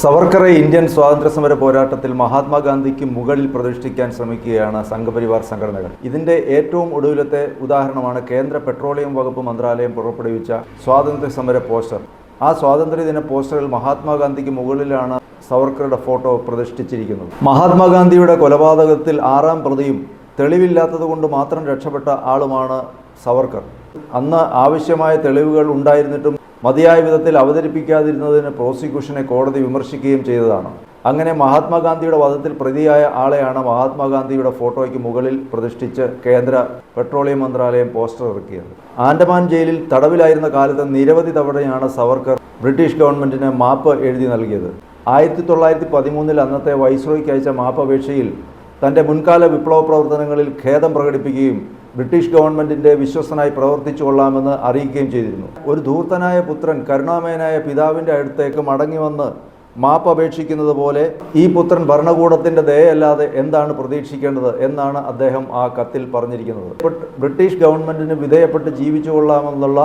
സവർക്കറെ Indian സ്വാതന്ത്ര്യ സമര പോരാട്ടത്തിൽ മഹാത്മാഗാന്ധിക്ക് മുകളിൽ പ്രതിഷ്ഠിക്കാൻ ശ്രമിക്കുകയാണ് സംഘപരിവാർ സംഘടനകൾ. ഇതിന്റെ ഏറ്റവും ഒടുവിലത്തെ ഉദാഹരണമാണ് കേന്ദ്ര പെട്രോളിയം വകുപ്പ് മന്ത്രാലയം പുറപ്പെടുവിച്ച സ്വാതന്ത്ര്യ സമര പോസ്റ്റർ. ആ സ്വാതന്ത്ര്യദിന പോസ്റ്ററിൽ മഹാത്മാഗാന്ധിക്ക് മുകളിലാണ് സവർക്കറുടെ ഫോട്ടോ പ്രതിഷ്ഠിച്ചിരിക്കുന്നത്. മഹാത്മാഗാന്ധിയുടെ കൊലപാതകത്തിൽ ആറാം പ്രതിയും തെളിവില്ലാത്തതുകൊണ്ട് മാത്രം രക്ഷപ്പെട്ട ആളുമാണ് സവർക്കർ. അന്ന് ആവശ്യമായ തെളിവുകൾ ഉണ്ടായിരുന്നിട്ടും മതിയായ വിധത്തിൽ അവതരിപ്പിക്കാതിരുന്നതിന് പ്രോസിക്യൂഷനെ കോടതി വിമർശിക്കുകയും ചെയ്തതാണ്. അങ്ങനെ മഹാത്മാഗാന്ധിയുടെ വധത്തിൽ പ്രതിയായ ആളെയാണ് മഹാത്മാഗാന്ധിയുടെ ഫോട്ടോയ്ക്ക് മുകളിൽ പ്രതിഷ്ഠിച്ച് കേന്ദ്ര പെട്രോളിയം മന്ത്രാലയം പോസ്റ്റർ ഇറക്കിയത്. ആൻഡമാൻ ജയിലിൽ തടവിലായിരുന്ന കാലത്ത് നിരവധി തവണയാണ് സവർക്കർ ബ്രിട്ടീഷ് ഗവൺമെന്റിന് മാപ്പ് എഴുതി നൽകിയത്. ആയിരത്തി തൊള്ളായിരത്തി പതിമൂന്നിൽ അന്നത്തെ വൈസ്രോയ്ക്ക് അയച്ച മാപ്പപേക്ഷയിൽ തന്റെ മുൻകാല വിപ്ലവ പ്രവർത്തനങ്ങളിൽ ഖേദം പ്രകടിപ്പിക്കുകയും ബ്രിട്ടീഷ് ഗവൺമെന്റിന്റെ വിശ്വസ്തനായി പ്രവർത്തിച്ചു കൊള്ളാമെന്ന് അറിയിക്കുകയും ചെയ്തിരുന്നു. ഒരു ധൂർത്തനായ പുത്രൻ കരുണാമയനായ പിതാവിന്റെ അടുത്തേക്ക് മടങ്ങി വന്ന് മാപ്പ് അപേക്ഷിക്കുന്നത് പോലെ ഈ പുത്രൻ ഭരണകൂടത്തിന്റെ ദയയല്ലാതെ എന്താണ് പ്രതീക്ഷിക്കേണ്ടത് എന്നാണ് അദ്ദേഹം ആ കത്തിൽ പറഞ്ഞിരിക്കുന്നത്. ബ്രിട്ടീഷ് ഗവൺമെന്റിന് വിധേയപ്പെട്ട് ജീവിച്ചു കൊള്ളാമെന്നുള്ള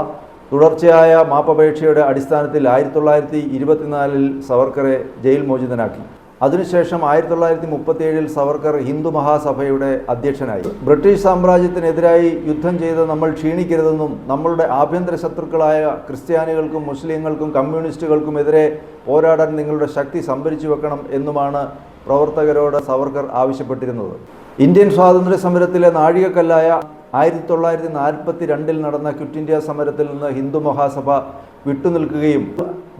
തുടർച്ചയായ മാപ്പപേക്ഷയുടെ അടിസ്ഥാനത്തിൽ ആയിരത്തി തൊള്ളായിരത്തി ഇരുപത്തിനാലിൽ സവർക്കറെ ജയിൽ മോചിതനാക്കി. അതിനുശേഷം ആയിരത്തി തൊള്ളായിരത്തി മുപ്പത്തി ഏഴിൽ സവർക്കർ ഹിന്ദു മഹാസഭയുടെ അധ്യക്ഷനായി. ബ്രിട്ടീഷ് സാമ്രാജ്യത്തിനെതിരായി യുദ്ധം ചെയ്ത് നമ്മൾ ക്ഷീണിക്കരുതെന്നും നമ്മളുടെ ആഭ്യന്തര ശത്രുക്കളായ ക്രിസ്ത്യാനികൾക്കും മുസ്ലിങ്ങൾക്കും കമ്മ്യൂണിസ്റ്റുകൾക്കുമെതിരെ പോരാടാൻ നിങ്ങളുടെ ശക്തി സംഭരിച്ചു വെക്കണം എന്നുമാണ് പ്രവർത്തകരോട് സവർക്കർ ആവശ്യപ്പെട്ടിരുന്നത്. ഇന്ത്യൻ സ്വാതന്ത്ര്യ സമരത്തിലെ നാഴികക്കല്ലായ ആയിരത്തി തൊള്ളായിരത്തി നാൽപ്പത്തി രണ്ടിൽ നടന്ന ക്വിറ്റ് ഇന്ത്യ സമരത്തിൽ നിന്ന് ഹിന്ദു മഹാസഭ വിട്ടുനിൽക്കുകയും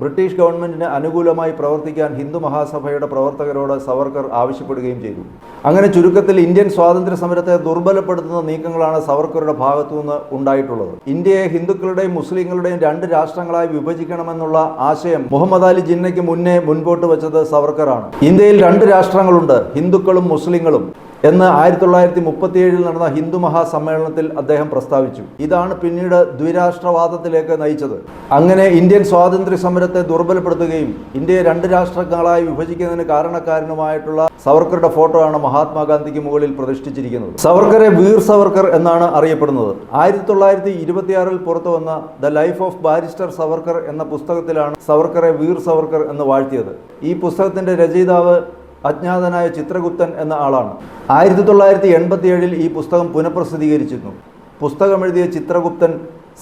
ബ്രിട്ടീഷ് ഗവൺമെന്റിന് അനുകൂലമായി പ്രവർത്തിക്കാൻ ഹിന്ദു മഹാസഭയുടെ പ്രവർത്തകരോട് സവർക്കർ ആവശ്യപ്പെടുകയും ചെയ്തു. അങ്ങനെ ചുരുക്കത്തിൽ ഇന്ത്യൻ സ്വാതന്ത്ര്യ സമരത്തെ ദുർബലപ്പെടുത്തുന്ന നീക്കങ്ങളാണ് സവർക്കറുടെ ഭാഗത്തുനിന്ന് ഉണ്ടായിട്ടുള്ളത്. ഇന്ത്യയെ ഹിന്ദുക്കളുടെയും മുസ്ലിങ്ങളുടെയും രണ്ട് രാഷ്ട്രങ്ങളായി വിഭജിക്കണമെന്നുള്ള ആശയം മുഹമ്മദ് അലി ജിന്നയ്ക്ക് മുന്നേ മുൻപോട്ട് വെച്ചത് സവർക്കറാണ്. ഇന്ത്യയിൽ രണ്ട് രാഷ്ട്രങ്ങളുണ്ട് ഹിന്ദുക്കളും മുസ്ലിങ്ങളും. എന്ന് ആയിരത്തി തൊള്ളായിരത്തി മുപ്പത്തിയേഴിൽ നടന്ന ഹിന്ദു മഹാസമ്മേളനത്തിൽ അദ്ദേഹം പ്രസ്താവിച്ചു. ഇതാണ് പിന്നീട് ദ്വിരാഷ്ട്രവാദത്തിലേക്ക് നയിച്ചത്. അങ്ങനെ ഇന്ത്യൻ സ്വാതന്ത്ര്യ സമരത്തെ ദുർബലപ്പെടുത്തുകയും ഇന്ത്യയെ രണ്ട് രാഷ്ട്രങ്ങളായി വിഭജിക്കുന്നതിന് കാരണക്കാരനുമായിട്ടുള്ള സവർക്കറുടെ ഫോട്ടോ ആണ് മഹാത്മാഗാന്ധിക്ക് മുകളിൽ പ്രതിഷ്ഠിച്ചിരിക്കുന്നത്. സവർക്കറെ വീർ സവർക്കർ എന്നാണ് അറിയപ്പെടുന്നത്. ആയിരത്തി തൊള്ളായിരത്തി ഇരുപത്തിയാറിൽ പുറത്തു വന്ന the life of barrister Savarkar എന്ന പുസ്തകത്തിലാണ് സവർക്കറെ വീർ സവർക്കർ എന്ന് വാഴ്ത്തിയത്. ഈ പുസ്തകത്തിന്റെ രചയിതാവ് അജ്ഞാതനായ ചിത്രഗുപ്തൻ എന്ന ആളാണ്. ആയിരത്തി തൊള്ളായിരത്തി എൺപത്തി ഏഴിൽ ഈ പുസ്തകം പുനഃപ്രസിദ്ധീകരിച്ചിരുന്നു. പുസ്തകമെഴുതിയ ചിത്രഗുപ്തൻ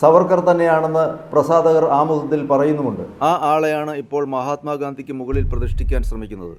സവർക്കർ തന്നെയാണെന്ന് പ്രസാധകർ ആമുഖത്തിൽ പറയുന്നുമുണ്ട്. ആ ആളെയാണ് ഇപ്പോൾ മഹാത്മാഗാന്ധിക്ക് മുകളിൽ പ്രതിഷ്ഠിക്കാൻ ശ്രമിക്കുന്നത്.